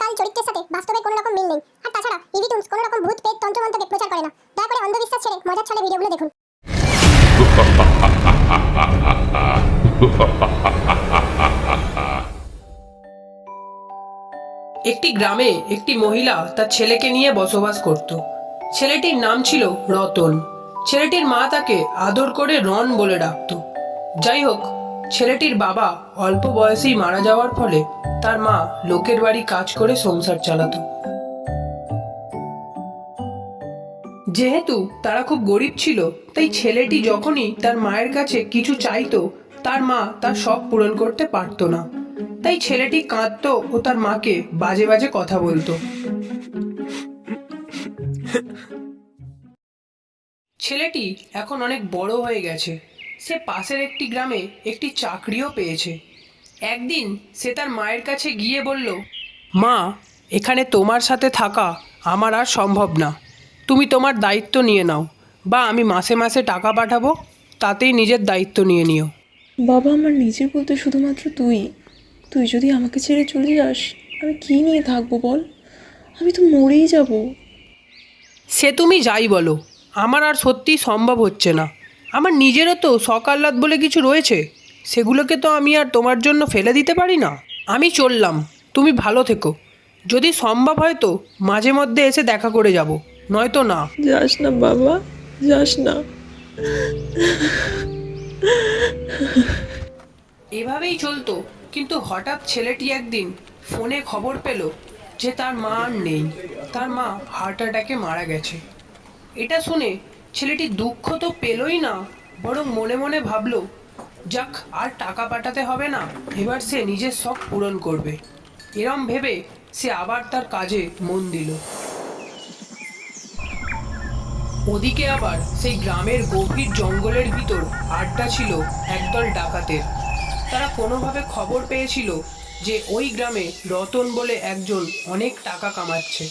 কাল চরিত্রের সাথে বাস্তবে কোনো রকম মিল নেই। আর তাছাড়া কোনো রকম ভূত পেট তন্ত্রমন্ত্রকে প্রচার করে না। দয়া করে অন্ধবিশ্বাস ছেড়ে মজার ছলে ভিডিওগুলো দেখুন। একটি গ্রামে একটি মহিলা তার ছেলেকে নিয়ে বসবাস করত। ছেলেটির নাম ছিল রতন। ছেলেটির মা তাকে আদর করে রন বলে ডাকত। যাই হোক, ছেলেটির বাবা অল্প বয়সেই মারা যাওয়ার ফলে তার মা লোকের বাড়ি কাজ করে সংসার চালাতো। যেহেতু তারা খুব গরিব ছিল, তাই ছেলেটি যখনই তার মায়ের কাছে কিছু চাইতো, তার মা তার শখ পূরণ করতে পারতো না। তাই ছেলেটি কাঁদতো ও তার মাকে বাজে বাজে কথা বলতো। ছেলেটি এখন অনেক বড় হয়ে গেছে। সে পাশের একটি গ্রামে একটি চাকরিও পেয়েছে। একদিন সে তার মায়ের কাছে গিয়ে বলল মা এখানে তোমার সাথে থাকা আমার আর সম্ভব না। তুমি তোমার দায়িত্ব নিয়ে নাও বা আমি মাসে মাসে টাকা পাঠাবো তাতেই নিজের দায়িত্ব নিয়ে নিও। বাবা আমার নিজের বলতে শুধুমাত্র তুই। তুই যদি আমাকে ছেড়ে চলে যাস আমি কী নিয়ে থাকব বল? আমি তো মরেই যাব। সে তুমি যাই বলো আমার আর সত্যি সম্ভব হচ্ছে না। আমার নিজেরও তো সকাল্লাদ বলে কিছু রয়েছে। সেগুলোকে তো আমি আর তোমার জন্য ফেলে দিতে পারি না। আমি চললাম। তুমি ভালো থেকো। যদি সম্ভব হয় তো মাঝে মধ্যে এসে দেখা করে যাব। নয়তো না। যাস না বাবা যাস না। এভাবেই চলতো। কিন্তু হঠাৎ ছেলেটি একদিন ফোনে খবর পেল যে তার মা আর নেই। তার মা হার্ট অ্যাটাকে মারা গেছে। এটা শুনে ছেলেটি দুঃখ তো পেলই না বরং মনে মনে ভাবলো যাক, আর টাকা পাঠাতে হবে না। এবার সে নিজের শখ পূরণ করবে। এরম ভেবে সে আবার তার কাজে মন দিল। ওদিকে আবার সেই গ্রামের গভীর জঙ্গলের ভিতর আড্ডা ছিল একদল ডাকাতের। তারা কোনোভাবে খবর পেয়েছিল যে ওই গ্রামে রতন বলে একজন অনেক টাকা কামাচ্ছে।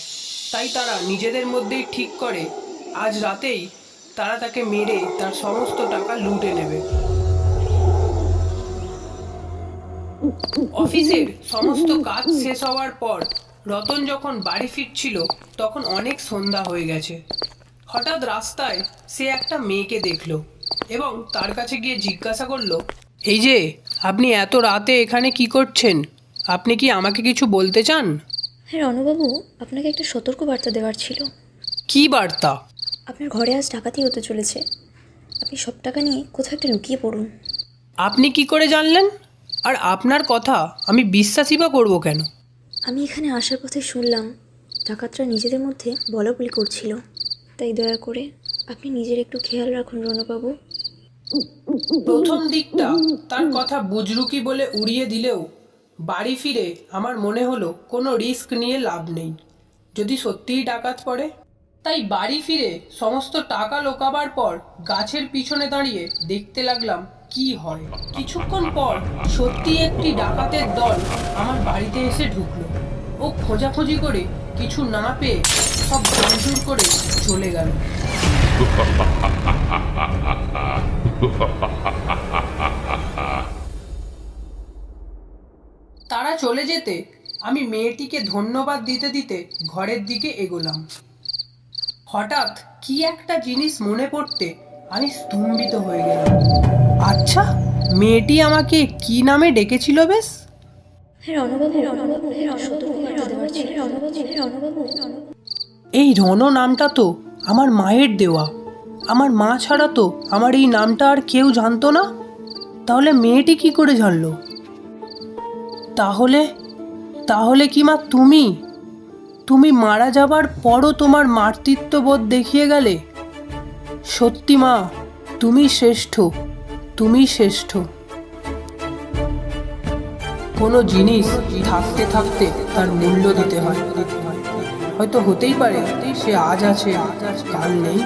তাই তারা নিজেদের মধ্যেই ঠিক করে, আজ রাতেই তারা তাকে মেরে তার সমস্ত টাকা লুটে নেবে। অফিসের সমস্ত কাজ শেষ হওয়ার পর রতন যখন বাড়ি ফিরছিল তখন অনেক সন্ধ্যা হয়ে গেছে। হঠাৎ রাস্তায় সে একটা মেয়েকে দেখল এবং তার কাছে গিয়ে জিজ্ঞাসা করল এই যে আপনি এত রাতে এখানে কি করছেন? আপনি কি আমাকে কিছু বলতে চান? হ্যাঁ রণবাবু আপনাকে একটা সতর্ক বার্তা দেওয়ার ছিল। কি বার্তা? আপনার ঘরে আজ ডাকাতি হতে চলেছে। আপনি সব টাকা নিয়ে কোথাও একটা লুকিয়ে পড়ুন। আপনি কি করে জানলেন? আর আপনার কথা আমি বিশ্বাসই বা করব কেন? আমি এখানে আসার পথে শুনলাম ডাকাতরা নিজেদের মধ্যে বলাবলি করছিল। তাই দয়া করে আপনি নিজের একটু খেয়াল রাখুন রণবাবু। প্রথম দিকটা তার কথা বুজরুকি বলে উড়িয়ে দিলেও বাড়ি ফিরে আমার মনে হলো কোনো রিস্ক নিয়ে লাভ নেই। যদি সত্যিই ডাকাত পড়ে তাই বাড়ি ফিরে সমস্ত টাকা লোকাবার পর গাছের পিছনে দাঁড়িয়ে দেখতে লাগলাম কি হয়? কিছুক্ষণ পর সত্যি একটি ডাকাতের দল আমার বাড়িতে এসে ঢুকলো। ও খোঁজাখুঁজি করে কিছু না পেয়ে সব ভাঙচুর করে চলে গেল। তারা চলে যেতে আমি মেয়েটিকে ধন্যবাদ দিতে দিতে ঘরের দিকে এগোলাম। হঠাৎ কি একটা জিনিস মনে পড়তে আমি স্তম্ভিত হয়ে গেলাম আচ্ছা মেয়েটি আমাকে কি নামে ডেকেছিল বেশ? এই রণ নামটা তো আমার মায়ের দেওয়া। আমার মা ছাড়া তো আমার এই নামটা আর কেউ জানতো না। তাহলে মেয়েটি কি করে জানলো? তাহলে তাহলে কি মা তুমি? তুমি মারা যাবার পরও তোমার মাতৃত্ববোধ দেখিয়ে গেলে? সত্যি মা, তুমি শ্রেষ্ঠ তুমি শ্রেষ্ঠ। কোনো জিনিস থাকতে থাকতে তার মূল্য দিতে হয়। হয়তো হতেই পারে, সে আজ আছে, কাল নেই।